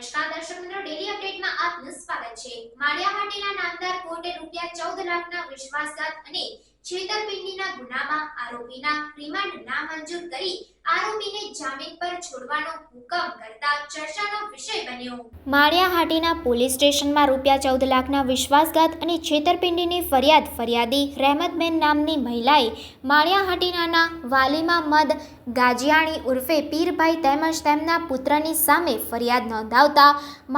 નમસ્કાર દર્શક મિત્રો ડેલી અપડેટમાં આપનું સ્વાગત છે. માળિયા માટેના નામદાર કોર્ટે રૂપિયા ચૌદ લાખના વિશ્વાસઘાત અને છેતરપિંડીના ગુનામાં આરોપીના રિમાન્ડ નામંજૂર કરી આરોપીને જામીન પર છોડવાનો હુકમ કરતા ચર્ચાનો વિષય બન્યો. માળિયાહાટીના પોલીસ સ્ટેશનમાં રૂપિયા ચૌદ લાખના વિશ્વાસઘાત અને છેતરપિંડીની ફરિયાદ ફરિયાદી રહેમતબેન નામની મહિલાએ માળિયાહાટીનાના વાલીમા મદ, ગાજિયાણી ઉર્ફે પીરભાઈ તેમજ તેમના પુત્રની સામે ફરિયાદ નોંધાવતા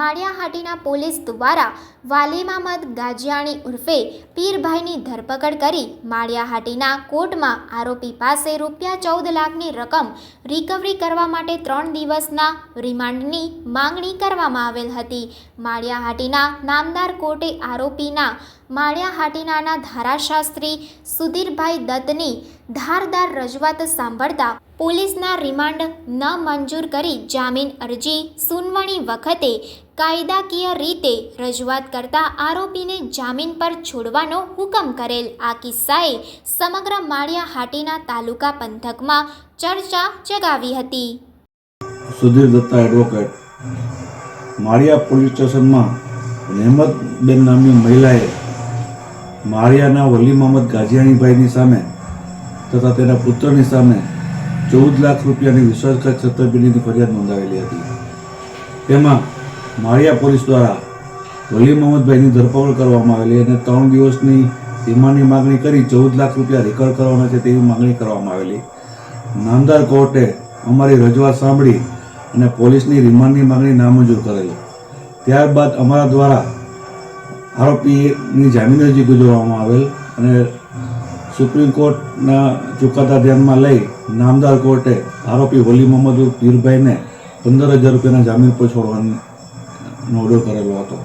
માળિયાહાટીના પોલીસ દ્વારા વાલીમા મદ, ગાજિયાણી ઉર્ફે પીરભાઈની ધરપકડ કરી માળિયાહાટીના કોર્ટમાં આરોપી પાસે રૂપિયા ચૌદ લાખની રકમ રિકવરી કરવા માટે ત્રણ દિવસના રિમાન્ડની માંગણી કરવામાં આવેલ હતી. માળિયાહાટીના નામદાર કોર્ટે આરોપીના માળિયાહાટીનાના ધારાશાસ્ત્રી સુધીરભાઈ દત્તની ધારદાર રજૂઆત સાંભળતા પોલીસના રિમાન્ડ ન મંજૂર કરી જામીન અરજી સુનવણી વખતે કાયદાકીય રીતે રજૂઆત કરતા આરોપીને જામીન પર છોડવાનો હુકમ કરેલ. આ કિસ્સાએ સમગ્ર માળિયાહાટીના તાલુકા પંથકમાં ચર્ચા જગાવી હતી. સુધીર દત્તા એડવોકેટ. માળિયા પોલીસ સ્ટેશનમાં રહેમતબેન નામની મહિલાએ માળિયાના વલી મોહમ્મદ ગાજિયાણીભાઈની સામે તથા તેના પુત્રની સામે ચૌદ લાખ રૂપિયાની વિશ્વાસઘાત છેતરપિંડીની ફરિયાદ નોંધાવેલી હતી. તેમાં માળિયા પોલીસ દ્વારા વલી મોહમ્મદભાઈની ધરપકડ કરવામાં આવેલી અને ત્રણ દિવસની રિમાન્ડની માગણી કરી ચૌદ લાખ રૂપિયા રિકવર કરવાના છે તેવી માગણી કરવામાં આવેલી. નામદાર કોર્ટે અમારી રજૂઆત સાંભળી અને પોલીસની રિમાન્ડની માંગણી નામંજૂર કરેલી ત્યારબાદ અમારા દ્વારા આરોપીની જામીન અરજી ગુજરવામાં આવેલ અને સુપ્રીમ કોર્ટના ચુકાદા ધ્યાનમાં લઈ નામદાર કોર્ટે આરોપી વલી મોહમ્મદ પીરભાઈને પંદર હજાર રૂપિયાના જામીન પર છોડવાનો ઓર્ડર કરેલો હતો.